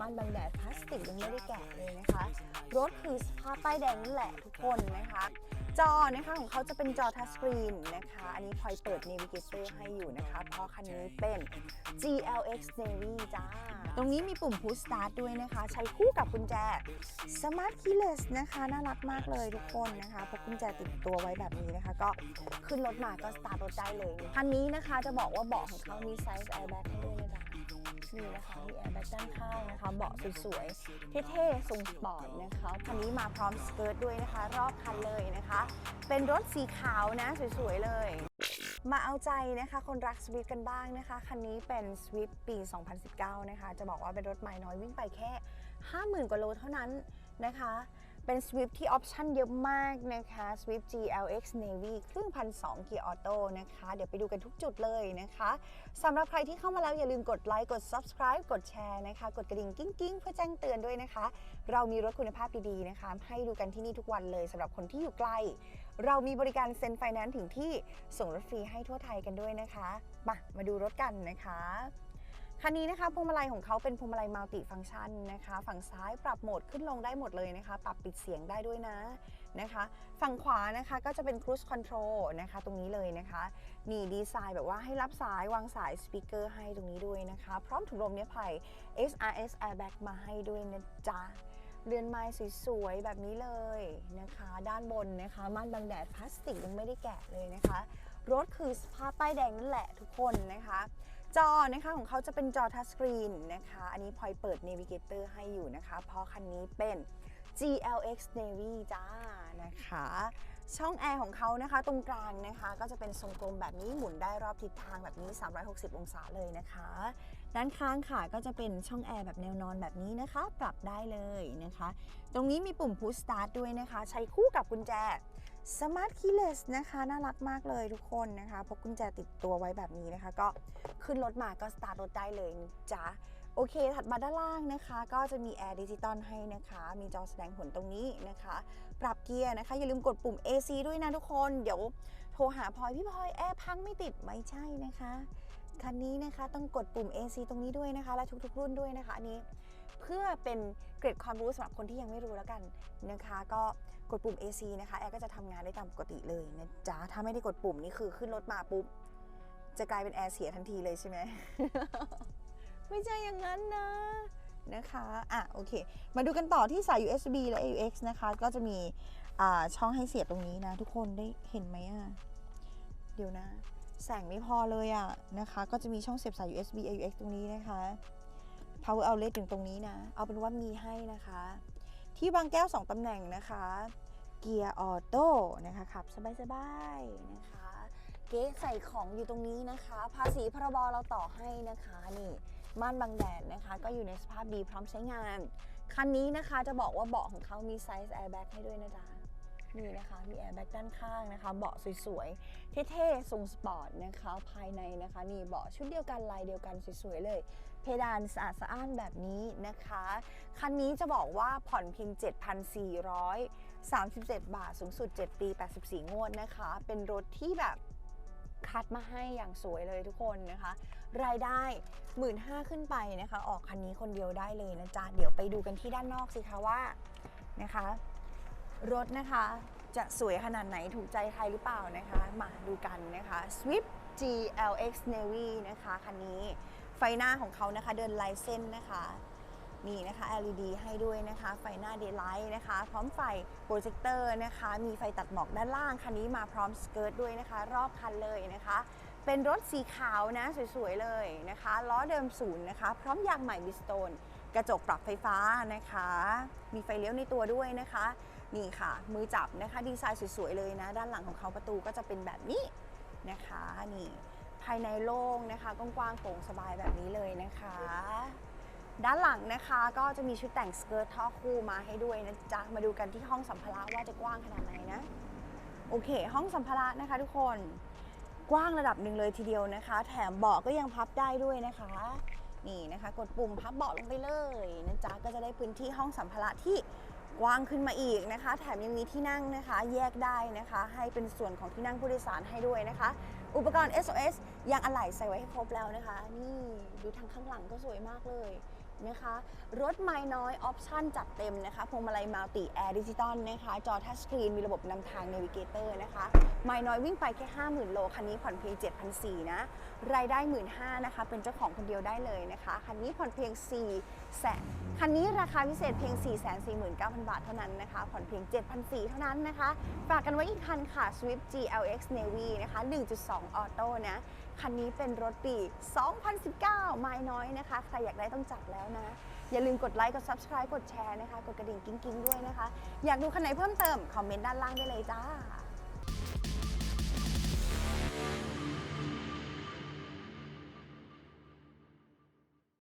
ม่านบังแดดพลาสติกยังไม่ได้แกะเลยนะคะ รถคือสภาพป้ายแดงนั่นแหละทุกคนนะคะ จอนะคะของเขาจะเป็นจอทัชสกรีนนะคะ อันนี้พลอยเปิด Navigator ให้อยู่นะคะ เพราะคันนี้เป็น GLX Navy จ้า ตรงนี้มีปุ่ม Push Start ด้วยนะคะ ใช้คู่กับกุญแจ Smart Keyless นะคะ น่ารักมากเลยทุกคนนะคะพกกุญแจติดตัวไว้แบบนี้นะคะ ก็ขึ้นรถมาก็สตาร์ทรถได้เลย คันนี้นะคะจะบอกว่าเบาะของเขามีไซส์ airbag ให้ด้วยนะจ๊ะนี่นะคะมีแอร์แบ็กด้านข้างนะคะเบาะสวยๆเท่ๆทรงสปอร์ตนะคะคันนี้มาพร้อมสเกิร์ตด้วยนะคะ รอบคันเลยนะคะ เป็นรถสีขาวนะสวยๆเลย มาเอาใจนะคะ คนรักสวิฟกันบ้างนะคะ คันนี้เป็นสวิฟปี 2019 นะคะ จะบอกว่าเป็นรถใหม่น้อยวิ่งไปแค่ 50,000 กว่าโลเท่านั้นนะคะ เป็น Swift ที่ออปชั่นเยอะมากนะคะ Swift GLX Navy เครื่องพันสเกียร์ออโต้นะคะ เดี๋ยวไปดูกันทุกจุดเลยนะคะสำหรับใครที่เข้ามาแล้วอย่าลืมกดไลค์กด subscribe กดแชร์นะคะ กดกระดิ่งกิ้งๆ เพื่อแจ้งเตือนด้วยนะคะ เรามีรถคุณภาพดีๆนะคะ ให้ดูกันที่นี่ทุกวันเลยสำหรับคนที่อยู่ไกล เรามีบริการเซ็นไฟแนนซ์ถึงที่ส่งรถฟรีให้ทั่วไทยกันด้วยนะคะมามาดูรถกันนะคะ คันนี้นะคะพวงมาลัยของเขาเป็นพวงมาลัยมัลติฟังก์ชันนะคะ ฝั่งซ้ายปรับโหมดขึ้นลงได้หมดเลยนะคะ ปรับปิดเสียงได้ด้วยนะนะคะ ฝั่งขวานะคะก็จะเป็น cruise control นะคะ ตรงนี้เลยนะคะ นี่ดีไซน์แบบว่าให้รับสายวางสายสปีกเกอร์ให้ตรงนี้ด้วยนะคะ พร้อมถุงลมนิรภัย SRS airbag มาให้ด้วยนะจ๊ะเรือนไม้สวยๆแบบนี้เลยนะคะ ด้านบนนะคะม่านบังแดดพลาสติกยังไม่ได้แกะเลยนะคะรถคือสภาพป้ายแดงนั่นแหละทุกคนนะคะ จอนะคะของเขาจะเป็นจอทัชสกรีนนะคะ อันนี้พลอยเปิด Navigator ให้อยู่นะคะ เพราะคันนี้เป็น GLX Navy จ้านะคะ ช่องแอร์ของเขานะคะ ตรงกลางนะคะ ก็จะเป็นทรงกลมแบบนี้หมุนได้รอบทิศทางแบบนี้ 360 องศาเลยนะคะ ด้านข้างค่ะก็จะเป็นช่องแอร์แบบแนวนอนแบบนี้นะคะ ปรับได้เลยนะคะ ตรงนี้มีปุ่ม Push Start ด้วยนะคะ ใช้คู่กับกุญแจ Smart Keyless นะคะน่ารักมากเลยทุกคนนะคะพกกุญแจติดตัวไว้แบบนี้นะคะ ก็ขึ้นรถมาก็สตาร์ทรถได้เลยจ้าโอเค ถัดมาด้านล่างนะคะ ก็จะมีแอร์ดิจิตอลให้นะคะ มีจอแสดงผลตรงนี้นะคะ ปรับเกียร์นะคะ อย่าลืมกดปุ่ม AC ด้วยนะทุกคน เดี๋ยวโทรหาพลอยพี่พลอยแอร์พังไม่ติดไม่ใช่นะคะคันนี้นะคะต้องกดปุ่ม AC ตรงนี้ด้วยนะคะ และทุกๆ รุ่นด้วยนะคะอันนี้ เพื่อเป็นเกร็ดความรู้สำหรับคนที่ยังไม่รู้แล้วกันนะคะ ก็กดปุ่ม AC นะคะแอร์ก็จะทำงานได้ตามปกติเลยนะจ๊ะถ้าไม่ได้กดปุ่มนี่คือขึ้นรถมาปุ๊บจะกลายเป็นแอร์เสียทันทีเลยใช่ไหมไม่ใช่อย่างนั้นนะนะคะ อะ โอเค มาดูกันต่อที่สาย USB และ AUX นะคะ ก็จะมีช่องให้เสียบตรงนี้นะ ทุกคนได้เห็นไหมอะ เดี๋ยวนะ แสงไม่พอเลยอะนะคะ ก็จะมีช่องเสียบสาย USB AUX ตรงนี้นะคะ power outlet ถึงตรงนี้นะ เอาเป็นว่ามีให้นะคะ ที่บางแก้ว 2ตำแหน่งนะคะ เกียร์ออโต้นะคะขับสบายๆนะคะ เก๊ใส่ของอยู่ตรงนี้นะคะ ภาษีพรบเราต่อให้นะคะนี่ม่านบังแดดนะคะ ก็อยู่ในสภาพดีพร้อมใช้งาน คันนี้นะคะจะบอกว่าเบาะของเขามีไซส์แอร์แบ็กให้ด้วยนะจ๊ะ นี่นะคะ มีแอร์แบ็กด้านข้างนะคะ เบาะสวยๆ เท่ๆทรงสปอร์ตนะคะ ภายในนะคะ นี่เบาะชุดเดียวกันลายเดียวกันสวยๆเลย เพดานสะอาดสะอ้านแบบนี้นะคะ คันนี้จะบอกว่าผ่อนเพียง 7,437 บาท สูงสุด 7 ปี 84 งวดนะคะ เป็นรถที่แบบคัดมาให้อย่างสวยเลยทุกคนนะคะ รายได้1 5ื่นห้าขึ้นไปนะคะ ออกคันนี้คนเดียวได้เลยนะจ๊ะ เดี๋ยวไปดูกันที่ด้านนอกสิคะว่านะคะ รถนะคะจะสวยขนาดไหนถูกใจใครหรือเปล่านะคะ มาดูกันนะคะ Swift GLX Navy นะคะคันนี้ไฟหน้าของเขานะคะเดินลายเส้นนะคะนี่นะคะ LED ให้ด้วยนะคะ ไฟหน้า Daylight นะคะ พร้อมไฟโปรเจคเตอร์นะคะ มีไฟตัดหมอกด้านล่าง คันนี้มาพร้อมสเกิร์ตด้วยนะคะ รอบคันเลยนะคะ เป็นรถสีขาวนะ สวย ๆ เลยนะคะ ล้อเดิมศูนย์นะคะ พร้อมยางใหม่บิสโตน กระจกปรับไฟฟ้านะคะ มีไฟเลี้ยวในตัวด้วยนะคะ นี่ค่ะ มือจับนะคะดีไซน์สวยๆเลยนะ ด้านหลังของเขาประตูก็จะเป็นแบบนี้นะคะนี่ภายในโล่งนะคะกว้างๆโปร่งสบายแบบนี้เลยนะคะ ด้านหลังนะคะก็จะมีชุดแต่งสเกิร์ตท่อคู่มาให้ด้วยนะจ๊ะมาดูกันที่ห้องสัมภาระว่าจะกว้างขนาดไหนนะโอเค ห้องสัมภาระนะคะ ทุกคนกว้างระดับหนึ่งเลยทีเดียวนะคะ แถมเบาะก็ยังพับได้ด้วยนะคะ นี่นะคะ กดปุ่มพับเบาะลงไปเลยนะจ๊ะก็จะได้พื้นที่ห้องสัมภาระที่กว้างขึ้นมาอีกนะคะ แถมยังมีที่นั่งนะคะ แยกได้นะคะ ให้เป็นส่วนของที่นั่งผู้โดยสารให้ด้วยนะคะ อุปกรณ์ SOS ยางอะไหล่ใส่ไว้ให้ครบแล้วนะคะ นี่ดูทางข้างหลังก็สวยมากเลย นะคะ รถไม่น้อยออปชั่นจัดเต็มนะคะพวงมาลัยมัลติแอร์ดิจิตอลนะคะจอทัชสกรีนมีระบบนำทางเนวิเกเตอร์นะคะไม่น้อยวิ่งไปแค่ 50,000 โล คันนี้ผ่อนเพียง 7,400 นะ รายได้ 15,000นะคะ เป็นเจ้าของคนเดียวได้เลยนะคะ คันนี้ผ่อนเพียง 4 แสนคันนี้ราคาพิเศษเพียง 449,000 บาทเท่านั้นนะคะ ผ่อนเพียง 7,400 เท่านั้นนะคะ ฝากกันไว้อีกคันค่ะ Swift GLX Navy นะคะ 1.2 ออโต้นะ คันนี้เป็นรถปี 2019 ไม่น้อยนะคะ ใครอยากได้ต้องจัดแล้วนะอย่าลืมกดไลค์กด Subscribe กดแชร์นะคะ กดกระดิ่งกิ้งๆด้วยนะคะ อยากดูคันไหนเพิ่มเติม คอมเมนต์ด้านล่างได้เลยจ้า